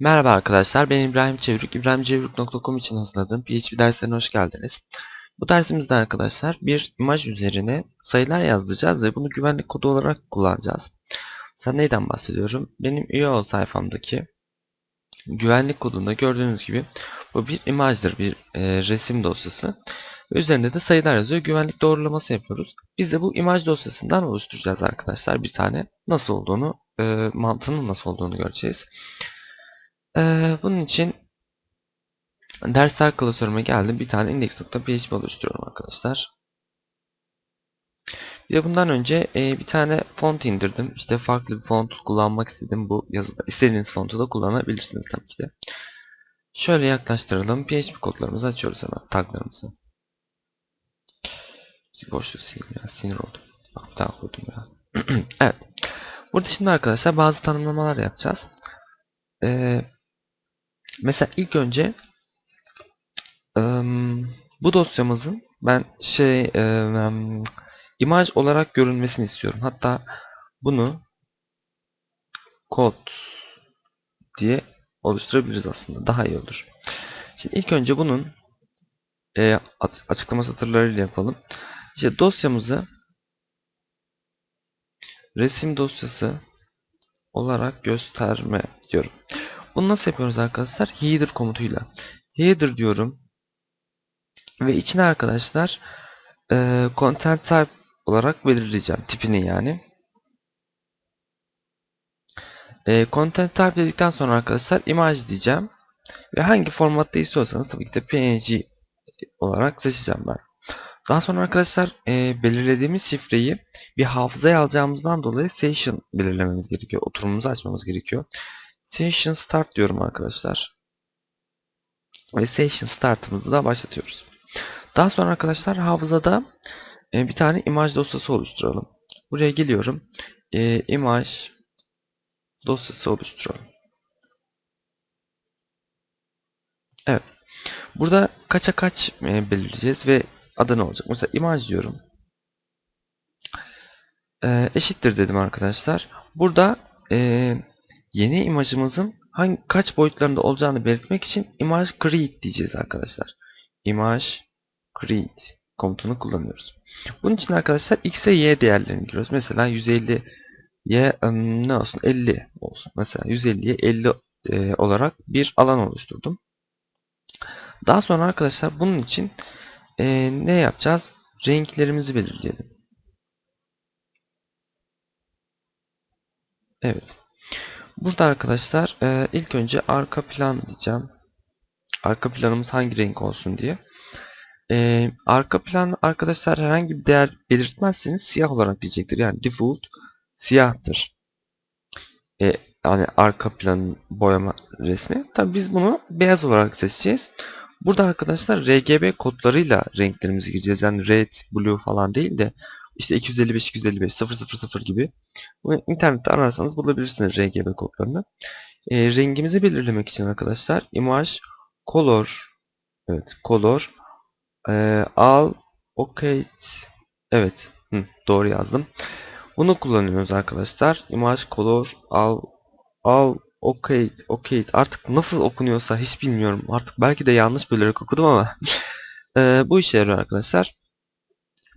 Merhaba arkadaşlar, ben İbrahim Çevrük. İbrahimçevrük.com için hazırladığım PHP derslerine hoş geldiniz. Bu dersimizde arkadaşlar bir imaj üzerine sayılar yazdıracağız ve bunu güvenlik kodu olarak kullanacağız. Sen neyden bahsediyorum? Benim üye ol sayfamdaki güvenlik kodunda gördüğünüz gibi bu bir imajdır, bir e, resim dosyası. Üzerinde de sayılar yazıyor. Güvenlik doğrulaması yapıyoruz. Biz de bu imaj dosyasından oluşturacağız arkadaşlar bir tane. Nasıl olduğunu, e, mantığının nasıl olduğunu göreceğiz. Ee, bunun için dersler klasörüme geldim. Bir tane index.php oluşturuyorum arkadaşlar. Bir de bundan önce e, bir tane font indirdim. İşte farklı bir font kullanmak istedim bu yazıda. İstediğiniz fontu da kullanabilirsiniz tabii ki de. Şöyle yaklaştıralım. PHP kodlarımızı açıyoruz hemen. Taglarımızı. Boşluk sileyim ya. Sinir oldum. Bak daha koydum ya. evet. Burada şimdi arkadaşlar bazı tanımlamalar yapacağız. Ee, Mesela ilk önce bu dosyamızın ben şey imaj olarak görünmesini istiyorum. Hatta bunu kod diye oluşturabiliriz aslında. Daha iyi olur. Şimdi ilk önce bunun e, açıklama satırlarıyla yapalım. İşte dosyamızı resim dosyası olarak gösterme diyorum. Bunu nasıl yapıyoruz arkadaşlar? Header komutuyla. Header diyorum. Ve içine arkadaşlar e, content type olarak belirleyeceğim. Tipini yani. E, content type dedikten sonra arkadaşlar image diyeceğim. Ve hangi formatta istiyorsanız tabii ki de png olarak seçeceğim ben. Daha sonra arkadaşlar e, belirlediğimiz şifreyi bir hafızaya alacağımızdan dolayı session belirlememiz gerekiyor. Oturumumuzu açmamız gerekiyor. Session Start diyorum arkadaşlar. Ve Session Start'ımızı da başlatıyoruz. Daha sonra arkadaşlar hafızada e, bir tane imaj dosyası oluşturalım. Buraya geliyorum. E, imaj dosyası oluşturalım. Evet. Burada kaça kaç e, belirleyeceğiz ve adı ne olacak? Mesela imaj diyorum. E, eşittir dedim arkadaşlar. Burada e, yeni imajımızın hangi kaç boyutlarında olacağını belirtmek için image create diyeceğiz arkadaşlar. Image create komutunu kullanıyoruz. Bunun için arkadaşlar x ve y değerlerini giriyoruz. Mesela 150 y ne olsun 50 olsun. Mesela 150'ye 50 e, olarak bir alan oluşturdum. Daha sonra arkadaşlar bunun için e, ne yapacağız? Renklerimizi belirleyelim. Evet. Burada arkadaşlar e, ilk önce arka plan diyeceğim. Arka planımız hangi renk olsun diye. E, arka plan arkadaşlar herhangi bir değer belirtmezseniz siyah olarak diyecektir. Yani default siyahtır. E, yani arka plan boyama resmi. Tabi biz bunu beyaz olarak seçeceğiz. Burada arkadaşlar RGB kodlarıyla renklerimizi gireceğiz. Yani red, blue falan değil de işte 255, 255, 000 gibi. Bunu internette ararsanız bulabilirsiniz RGB kodlarını. E, rengimizi belirlemek için arkadaşlar image color evet color e, al okay evet hı, doğru yazdım. Bunu kullanıyoruz arkadaşlar. Image color al al okay okay artık nasıl okunuyorsa hiç bilmiyorum. Artık belki de yanlış bölerek okudum ama e, bu işe yarıyor arkadaşlar.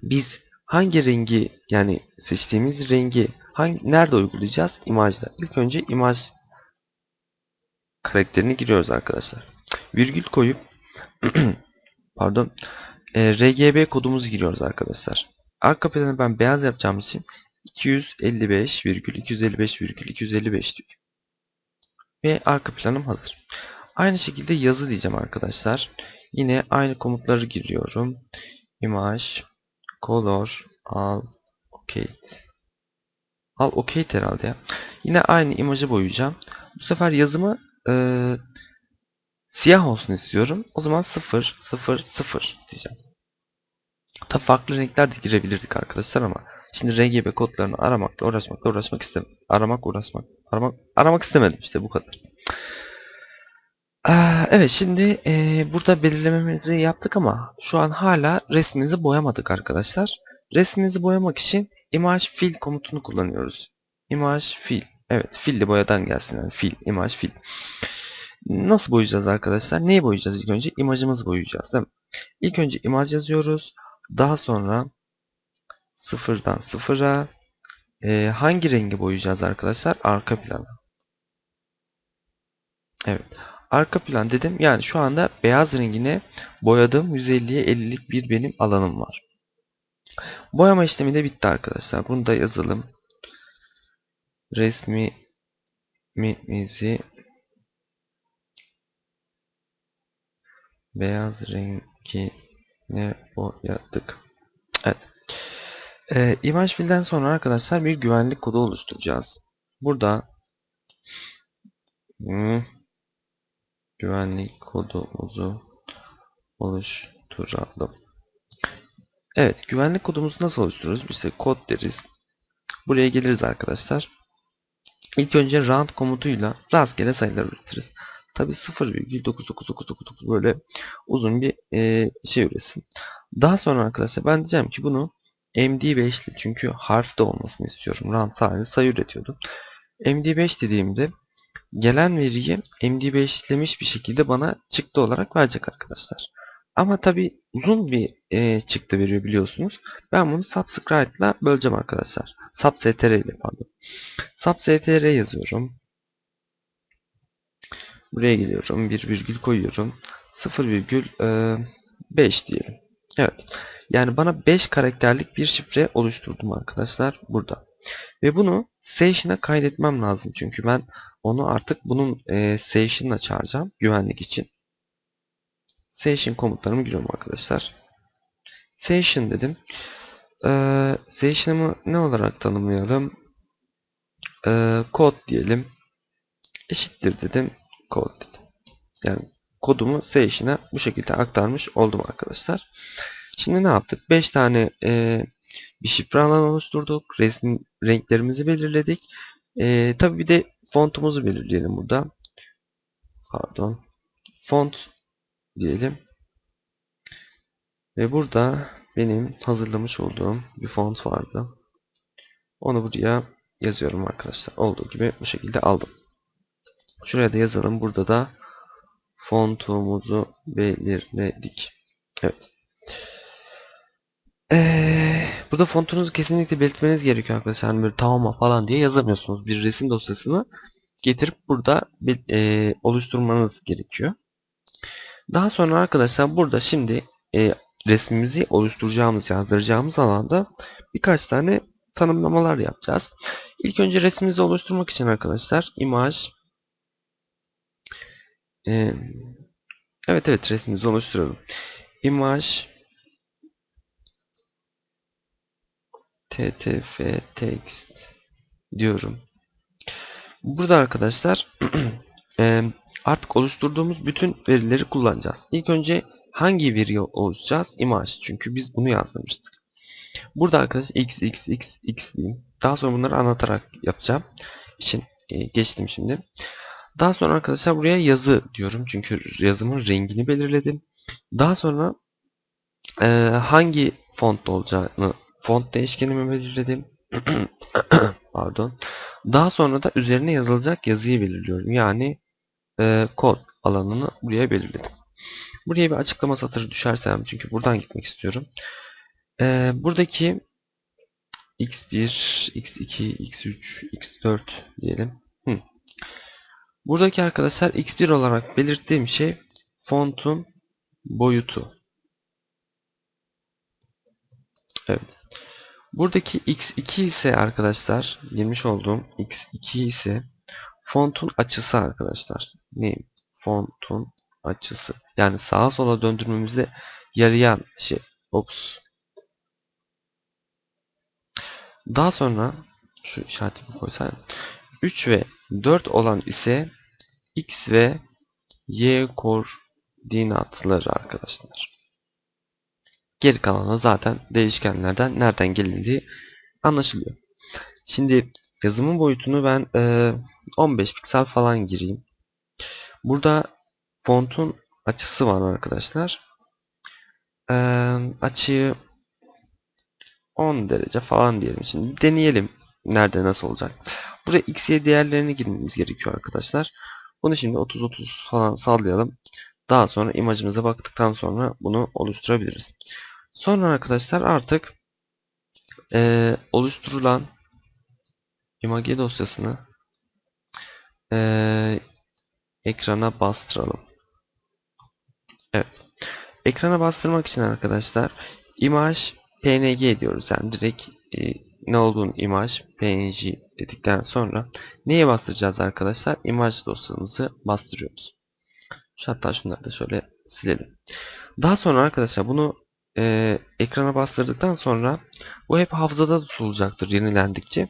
Biz hangi rengi yani seçtiğimiz rengi hangi nerede uygulayacağız? İmajda. İlk önce imaj karakterini giriyoruz arkadaşlar. Virgül koyup pardon e, RGB kodumuzu giriyoruz arkadaşlar. Arka planı ben beyaz yapacağım için 255 virgül 255 virgül 255 diyor. Ve arka planım hazır. Aynı şekilde yazı diyeceğim arkadaşlar. Yine aynı komutları giriyorum. Image color al okay al okay herhalde ya. Yine aynı imajı boyayacağım. Bu sefer yazımı e, siyah olsun istiyorum. O zaman 0 0 0 diyeceğim. Tabi farklı renkler de girebilirdik arkadaşlar ama şimdi RGB kodlarını aramakla uğraşmakla uğraşmak istem aramak uğraşmak aramak aramak istemedim işte bu kadar. Ee, evet şimdi e, burada belirlememizi yaptık ama şu an hala resmimizi boyamadık arkadaşlar. Resmimizi boyamak için image fill komutunu kullanıyoruz. Image fill. Evet filli boyadan gelsin yani fill, image fill. Nasıl boyayacağız arkadaşlar? Neyi boyayacağız ilk önce? İmajımızı boyayacağız değil mi? İlk önce imaj yazıyoruz. Daha sonra sıfırdan sıfıra e, hangi rengi boyayacağız arkadaşlar? Arka planı. Evet. Arka plan dedim. Yani şu anda beyaz rengine boyadığım 150'ye 50'lik bir benim alanım var. Boyama işlemi de bitti arkadaşlar. Bunu da yazalım. Resmi mizi beyaz rengine boyadık. Evet. Ee, imaj filden sonra arkadaşlar bir güvenlik kodu oluşturacağız. Burada hmm, güvenlik kodumuzu oluşturalım. Evet, güvenlik kodumuzu nasıl oluştururuz? İşte kod deriz. Buraya geliriz arkadaşlar. İlk önce round komutuyla rastgele sayılar üretiriz. Tabi 0,99999 böyle uzun bir e, şey üretsin. Daha sonra arkadaşlar ben diyeceğim ki bunu MD5'li çünkü harfte olmasını istiyorum. Round sadece sayı üretiyordum. MD5 dediğimde gelen veriyi MD5'lemiş bir şekilde bana çıktı olarak verecek arkadaşlar. Ama tabi uzun bir e, çıktı veriyor biliyorsunuz. Ben bunu subscribe ile böleceğim arkadaşlar. Substr ile pardon. Substr yazıyorum. Buraya geliyorum. Bir virgül koyuyorum. 0,5 diyelim. Evet. Yani bana 5 karakterlik bir şifre oluşturdum arkadaşlar burada. Ve bunu session'a kaydetmem lazım. Çünkü ben onu artık bunun e, session'la çağıracağım. Güvenlik için. Session komutlarımı giriyorum arkadaşlar. Session dedim. Ee, session'ımı ne olarak tanımlayalım? Ee, kod diyelim. Eşittir dedim. Kod dedim. Yani kodumu session'a bu şekilde aktarmış oldum arkadaşlar. Şimdi ne yaptık? 5 tane e, bir şifre alanı oluşturduk. Resim renklerimizi belirledik. E, tabii bir de fontumuzu belirleyelim burada. Pardon. Font diyelim. Ve burada benim hazırlamış olduğum bir font vardı. Onu buraya yazıyorum arkadaşlar. Olduğu gibi bu şekilde aldım. Şuraya da yazalım. Burada da fontumuzu belirledik. Evet. Ee, burada fontunuzu kesinlikle belirtmeniz gerekiyor arkadaşlar. Yani böyle tamam falan diye yazamıyorsunuz. Bir resim dosyasını getirip burada e, oluşturmanız gerekiyor. Daha sonra arkadaşlar burada şimdi e, resmimizi oluşturacağımız, yazdıracağımız alanda birkaç tane tanımlamalar yapacağız. İlk önce resmimizi oluşturmak için arkadaşlar imaj e, evet evet resmimizi oluşturalım. Imaj ttf text diyorum. Burada arkadaşlar e, artık oluşturduğumuz bütün verileri kullanacağız. İlk önce hangi veriyi oluşturacağız? Imaj. Çünkü biz bunu yazdırmıştık. Burada arkadaşlar x, x, x, x diyeyim. Daha sonra bunları anlatarak yapacağım. için e, geçtim şimdi. Daha sonra arkadaşlar buraya yazı diyorum. Çünkü yazımın rengini belirledim. Daha sonra e, hangi font olacağını font değişkenimi belirledim. Pardon. Daha sonra da üzerine yazılacak yazıyı belirliyorum. Yani e, kod alanını buraya belirledim. Buraya bir açıklama satırı düşersem çünkü buradan gitmek istiyorum. E, buradaki x1, x2, x3, x4 diyelim. Hı. Buradaki arkadaşlar x1 olarak belirttiğim şey fontun boyutu. Evet. Buradaki x2 ise arkadaşlar girmiş olduğum x2 ise fontun açısı arkadaşlar. Ne? Fontun açısı. Yani sağa sola döndürmemizde yarayan şey. Ops. Daha sonra şu işareti koysaydım. 3 ve 4 olan ise x ve y koordinatları arkadaşlar. Geri kalanı zaten değişkenlerden nereden geldiği anlaşılıyor. Şimdi yazımın boyutunu ben e, 15 piksel falan gireyim. Burada fontun açısı var arkadaşlar. E, açıyı 10 derece falan diyelim. Şimdi deneyelim nerede nasıl olacak. Buraya x, y değerlerini girmemiz gerekiyor arkadaşlar. Bunu şimdi 30-30 falan sallayalım. Daha sonra imajımıza baktıktan sonra bunu oluşturabiliriz. Sonra arkadaşlar artık eee, oluşturulan image dosyasını eee, ekrana bastıralım. Evet. Ekrana bastırmak için arkadaşlar imaj png diyoruz. Yani direkt e, ne olduğunu imaj png dedikten sonra neye bastıracağız arkadaşlar? İmaj dosyamızı bastırıyoruz. Hatta şunları da şöyle silelim. Daha sonra arkadaşlar bunu e, ekrana bastırdıktan sonra bu hep hafızada tutulacaktır yenilendikçe.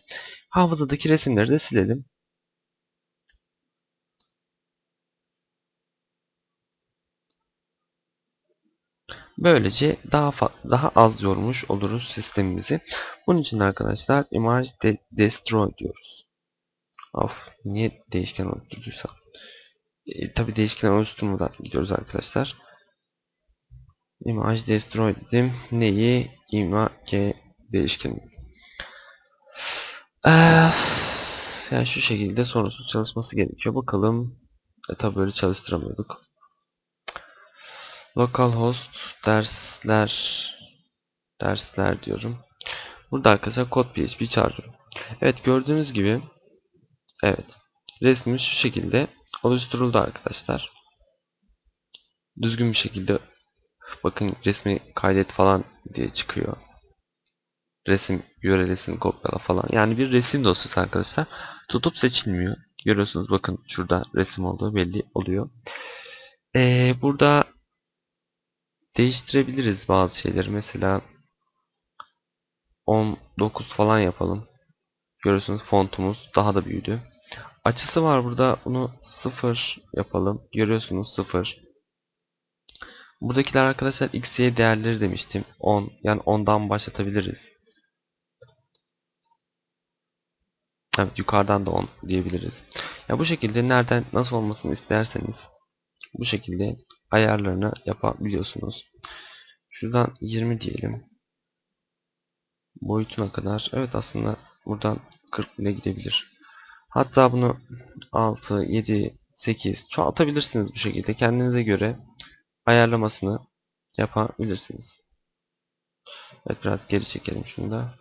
Hafızadaki resimleri de silelim. Böylece daha daha az yormuş oluruz sistemimizi. Bunun için arkadaşlar image de- destroy diyoruz. Of niye değişken oluşturduysam. E, Tabi değişken oluşturmadan gidiyoruz arkadaşlar. Image destroy dedim. Neyi? Image değişkeni. Ee, yani şu şekilde sorunsuz çalışması gerekiyor. Bakalım. E, tabi böyle çalıştıramıyorduk. Localhost dersler dersler diyorum. Burada arkadaşlar kod PHP çağırıyorum. Evet gördüğünüz gibi evet resmimiz şu şekilde oluşturuldu arkadaşlar. Düzgün bir şekilde bakın resmi kaydet falan diye çıkıyor. Resim yöre resim kopyala falan. Yani bir resim dosyası arkadaşlar. Tutup seçilmiyor. Görüyorsunuz bakın şurada resim olduğu belli oluyor. Ee, burada değiştirebiliriz bazı şeyleri. Mesela 19 falan yapalım. Görüyorsunuz fontumuz daha da büyüdü. Açısı var burada. Bunu 0 yapalım. Görüyorsunuz 0. Buradakiler arkadaşlar x, değerleri demiştim. 10. Yani 10'dan başlatabiliriz. Evet yukarıdan da 10 diyebiliriz. Ya bu şekilde nereden nasıl olmasını isterseniz bu şekilde ayarlarını yapabiliyorsunuz. Şuradan 20 diyelim. Boyutuna kadar. Evet aslında buradan 40 bile gidebilir. Hatta bunu 6, 7, 8 çoğaltabilirsiniz bu şekilde. Kendinize göre ayarlamasını yapabilirsiniz. Evet biraz geri çekelim şunu da.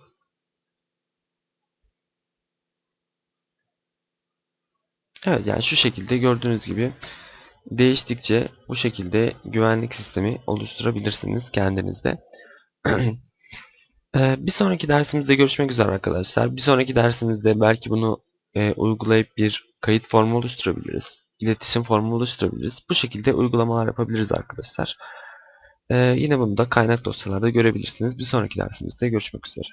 Evet yani şu şekilde gördüğünüz gibi değiştikçe bu şekilde güvenlik sistemi oluşturabilirsiniz kendinizde. Ee, bir sonraki dersimizde görüşmek üzere arkadaşlar. Bir sonraki dersimizde belki bunu e, uygulayıp bir kayıt formu oluşturabiliriz. İletişim formu oluşturabiliriz. Bu şekilde uygulamalar yapabiliriz arkadaşlar. Ee, yine bunu da kaynak dosyalarda görebilirsiniz. Bir sonraki dersimizde görüşmek üzere.